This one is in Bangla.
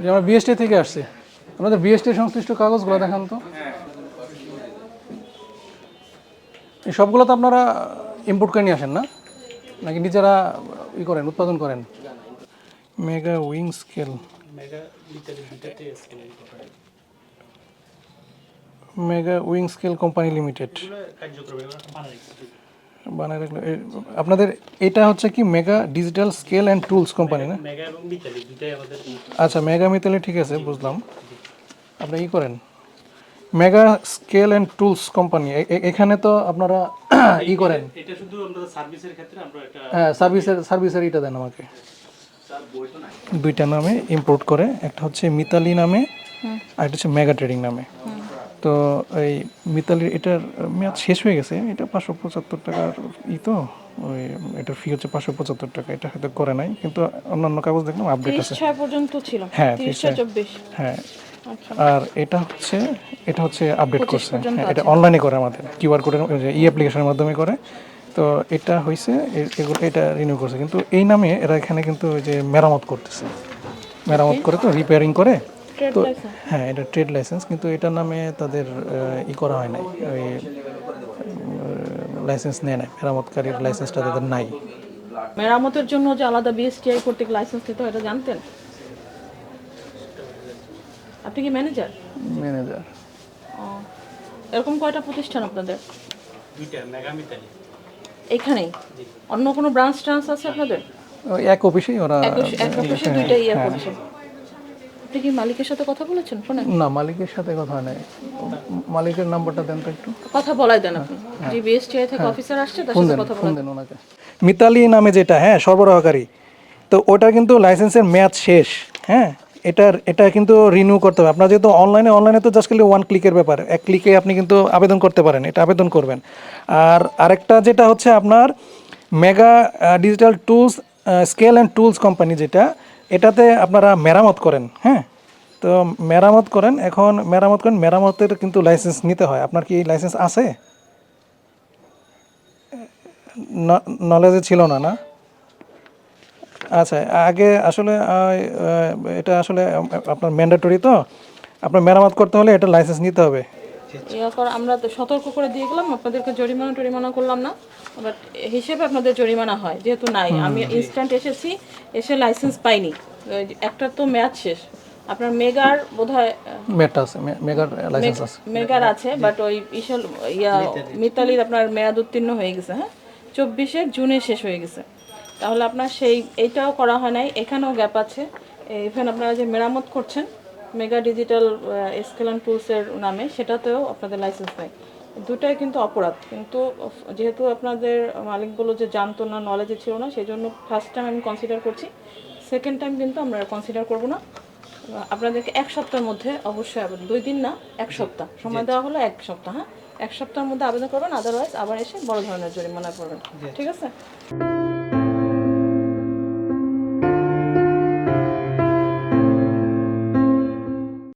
যে আমরা বিএসটি থেকে আসছি। আমাদের বিএসটি সংশ্লিষ্ট কাগজগুলো দেখান তো। এই সবগুলো তো আপনারা ইম্পোর্ট করে নিয়ে আসেন না? নাকি নিজেরা ই করেন, উৎপাদন করেন? Mega wing scale mega wing scale company limited বানায় রাখল। আপনাদের এটা হচ্ছে কি mega digital scale and tools company না? আচ্ছা মেগা মিতালি ঠিক আছে বুঝলাম। আপনি ই করেন? Mega scale and tools company এখানে তো আপনারা ই করেন। এটা শুধু আমরা সার্ভিসের ক্ষেত্রে আমরা এটা হ্যাঁ সার্ভিসের সার্ভিসের ইটা দেন আমাকে। দুইটা নামে ইম্পোর্ট করে একটা হচ্ছে মিতালি নামে আর একটা হচ্ছে মেগা ট্রেডিং নামে। তো এই মিতালির এটার মেয়াদ শেষ হয়ে গেছে এটা পাঁচশো পঁচাত্তর টাকার ই তো ওই এটার ফি হচ্ছে পাঁচশো পঁচাত্তর টাকা এটা হয়তো করে নাই কিন্তু অন্যান্য কাগজ দেখলাম আপডেট আছে। পর্যন্ত ছিল। হ্যাঁ, হ্যাঁ। আচ্ছা। আর এটা হচ্ছে এটা হচ্ছে আপডেট করছে। হ্যাঁ, এটা অনলাইনে করে আমাদের কিউআর কোডের ই অ্যাপ্লিকেশনের মাধ্যমে করে। তো এটা হয়েছে এগুলো এটা রিনিউ করছে। কিন্তু এই নামে এরা এখানে কিন্তু ওই যে মেরামত করতেছে। মেরামত করে তো রিপেয়ারিং করে। তো হ্যাঁ এটা ট্রেড লাইসেন্স কিন্তু এটার নামে তাদের ই করা হয় নাই। ওই লাইসেন্স নেয় নাই। মেরামতকারীর লাইসেন্সটা তাদের নাই। মেরামতের জন্য যে আলাদা বিএসটিআই কর্তৃক লাইসেন্স নিতে হয় এটা জানতেন? আপনি কি ম্যানেজার ম্যানেজার এরকম কয়টা প্রতিষ্ঠান আপনাদের? দুইটা মেগা মিতালি। এখানেই? অন্য কোনো ব্রাঞ্চ ট্রান্স আছে আপনাদের? এক অফিসেই ওরা এক অফিসে- এক অফিসে দুইটা ইয়ে করছে আপনি কি মালিকের সাথে কথা বলেছেন ফোনে? না মালিকের সাথে কথা হয় নাই। মালিকের নাম্বারটা দেন তো একটু। কথা বলাই দেন আপনি। যে বিএসটিআই থেকে অফিসার আসছে তার সাথে কথা দেন ওনাকে। মিতালি নামে যেটা হ্যাঁ সরবরাহকারী। তো ওটা কিন্তু লাইসেন্সের মেয়াদ শেষ হ্যাঁ? এটার এটা কিন্তু রিনিউ করতে হবে। আপনার যেহেতু অনলাইনে অনলাইনে তো জাস্ট খালি ওয়ান ক্লিকের ব্যাপার। এক ক্লিকে আপনি কিন্তু আবেদন করতে পারেন এটা আবেদন করবেন। আর আরেকটা যেটা হচ্ছে আপনার mega digital tools scale and tools company যেটা এটাতে আপনারা মেরামত করেন হ্যাঁ? তো মেরামত করেন এখন মেরামত করেন মেরামতের কিন্তু লাইসেন্স নিতে হয়। আপনার কি লাইসেন্স আছে? নলেজে ছিল না না? আচ্ছা আগে আসলে এটা আসলে আপনার ম্যান্ডেটরি তো। আপনার মেরামত করতে হলে এটা লাইসেন্স নিতে হবে। আমরা তো সতর্ক করে দিয়ে গেলাম আপনাদেরকে জরিমানা টরিমানা করলাম না। বাট হিসেবে আপনাদের জরিমানা হয় যেহেতু নাই। আমি ইনস্ট্যান্ট এসেছি এসে লাইসেন্স পাইনি। একটা তো ম্যাচ শেষ। আপনার মেগার বোধহয় মেটা আছে মেগার লাইসেন্স আছে। মেগার আছে বাট ওই ইসল ইয়া মিতালির। আপনার মেয়াদ উত্তীর্ণ হয়ে গেছে হ্যাঁ? চব্বিশের জুনে শেষ হয়ে গেছে। তাহলে আপনার সেই এইটাও করা হয় নাই এখানেও গ্যাপ আছে। ইভেন আপনারা যে মেরামত করছেন মেগা ডিজিটাল স্কেলন টুলসের নামে সেটাতেও আপনাদের লাইসেন্স নেই। দুটাই কিন্তু অপরাধ কিন্তু যেহেতু আপনাদের মালিকগুলো যে জানতো না নলেজে ছিল না সেই জন্য ফার্স্ট টাইম আমি কনসিডার করছি। সেকেন্ড টাইম কিন্তু আমরা কনসিডার করব না। আপনাদেরকে এক সপ্তাহের মধ্যে অবশ্যই আবেদন। দুই দিন না এক সপ্তাহ। সময় দেওয়া হলো এক সপ্তাহ হ্যাঁ? এক সপ্তাহের মধ্যে আবেদন করবেন আদারওয়াইজ আবার এসে বড় ধরনের জরিমানা করবেন। ঠিক আছে?